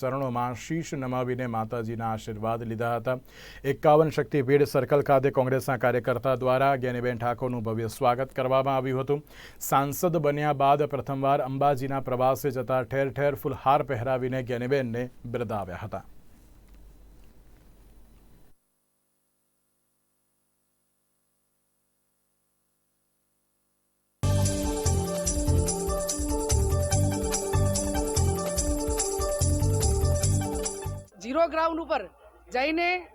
ચરણોમાં શીશ નમાવીને માતાજીના આશીર્વાદ લીધા હતા. એકાવન શક્તિપીઠ સર્કલ ખાતે કોંગ્રેસના કાર્યકર્તા દ્વારા જ્ઞાનીબેન ઠાકોરનું ભવ્ય સ્વાગત કરવામાં આવ્યું હતું. સાંસદ બન્યા બાદ પ્રથમવાર અંબાજીના પ્રવાસે જતા ઠેર ઠેર ફૂલહાર પહેરાવીને જ્ઞાનીબેનને બિરદાવ્યા હતા. ઝીરો ગ્રાઉન્ડ ઉપર જઈને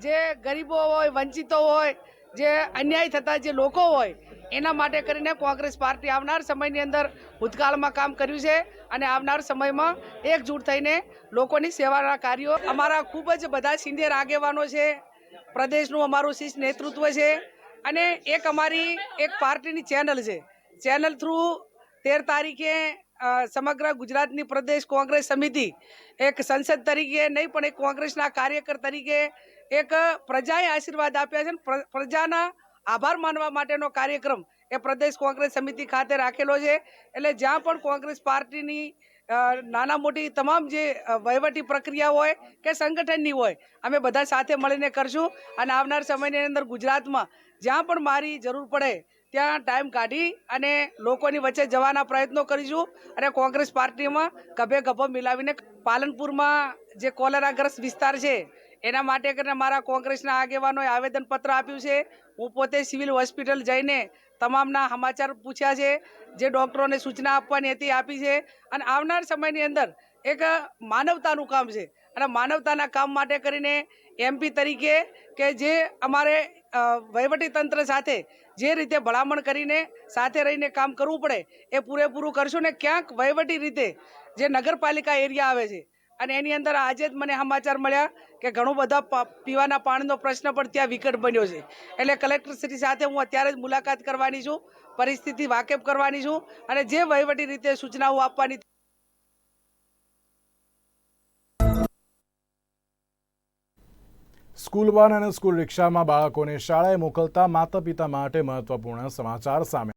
જે ગરીબો હોય, વંચિતો હોય, જે અન્યાય થતા જે લોકો હોય, એના માટે કરીને કોંગ્રેસ પાર્ટી આવનાર સમયની અંદર ભૂતકાળમાં કામ કર્યું છે અને આવનાર સમયમાં એકજૂટ થઈને લોકોની સેવાના કાર્યો અમારા ખૂબ જ બધા સિનિયર આગેવાનો છે, પ્રદેશનું અમારું શીર્ષ નેતૃત્વ છે અને એક અમારી એક પાર્ટીની ચેનલ છે. ચેનલ થ્રુ તેર તારીખે સમગ્ર ગુજરાતની પ્રદેશ કોંગ્રેસ સમિતિ એક સંસદ તરીકે નહીં, પણ એક કોંગ્રેસના કાર્યકર તરીકે એક પ્રજાએ આશીર્વાદ આપ્યા છે પ્રજાના આભાર માનવા માટેનો કાર્યક્રમ એ પ્રદેશ કોંગ્રેસ સમિતિ ખાતે રાખેલો છે. એટલે જ્યાં પણ કોંગ્રેસ પાર્ટીની નાના મોટી તમામ જે વહીવટી પ્રક્રિયા હોય કે સંગઠનની હોય, અમે બધા સાથે મળીને કરશું. અને આવનાર સમયની અંદર ગુજરાતમાં જ્યાં પણ મારી જરૂર પડે ત્યાં ટાઈમ કાઢી અને લોકોની વચ્ચે જવાના પ્રયત્નો કરીશું અને કોંગ્રેસ પાર્ટીમાં ગભે ગભો મિલાવીને પાલનપુરમાં જે કોલેરાગ્રસ્ત વિસ્તાર છે, એના માટે કરીને મારા કોંગ્રેસના આગેવાનોએ આવેદનપત્ર આપ્યું છે. હું પોતે સિવિલ હોસ્પિટલ જઈને તમામના સમાચાર પૂછ્યા છે, જે ડૉક્ટરોને સૂચના આપવાની હતી આપી છે અને આવનાર સમયની અંદર એક માનવતાનું કામ છે અને માનવતાના કામ માટે કરીને એમપી તરીકે કે જે અમારે વહીવટીતંત્ર વહીવટી તંત્ર સાથે જે રીતે ભલામણ કરીને સાથે રહીને કામ કરવું પડે, એ પૂરેપૂરું કરશું ને ક્યાંક વહીવટી રીતે જે નગરપાલિકા એરિયા આવે છે. અને એની અંદર આજે જ મને સમાચાર મળ્યા કે ઘણું બધા પીવાના પાણીનો પ્રશ્ન પણ ત્યાં વિકટ બન્યો છે. એટલે કલેક્ટરશ્રી સાથે હું અત્યારે જ મુલાકાત કરવાની છું, પરિસ્થિતિ વાકેફ કરવાની છું અને જે વહીવટી રીતે સૂચનાઓ આપવાની સ્કૂલ વાન અને સ્કૂલ રિક્ષામાં બાળકોને શાળાએ મોકલતા માતા પિતા માટે મહત્વપૂર્ણ સમાચાર સામે